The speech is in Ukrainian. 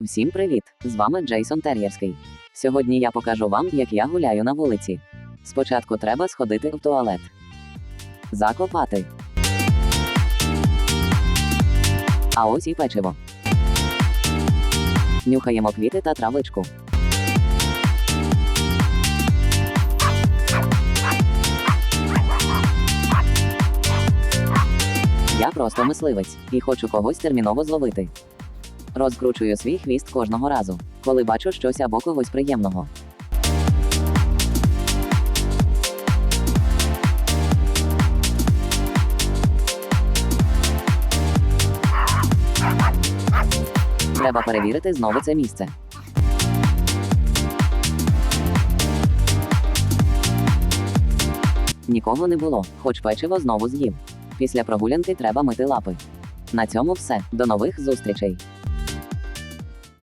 Всім привіт! З вами Джейсон Тер'єрський. Сьогодні я покажу вам, як я гуляю на вулиці. Спочатку треба сходити в туалет. Закопати. А ось і печиво. Нюхаємо квіти та травичку. Я просто мисливець і хочу когось терміново зловити. Розкручую свій хвіст кожного разу, коли бачу щось або когось приємного. Треба перевірити знову це місце. Нікого не було, хоч печиво знову з'їв. Після прогулянки треба мити лапи. На цьому все. До нових зустрічей.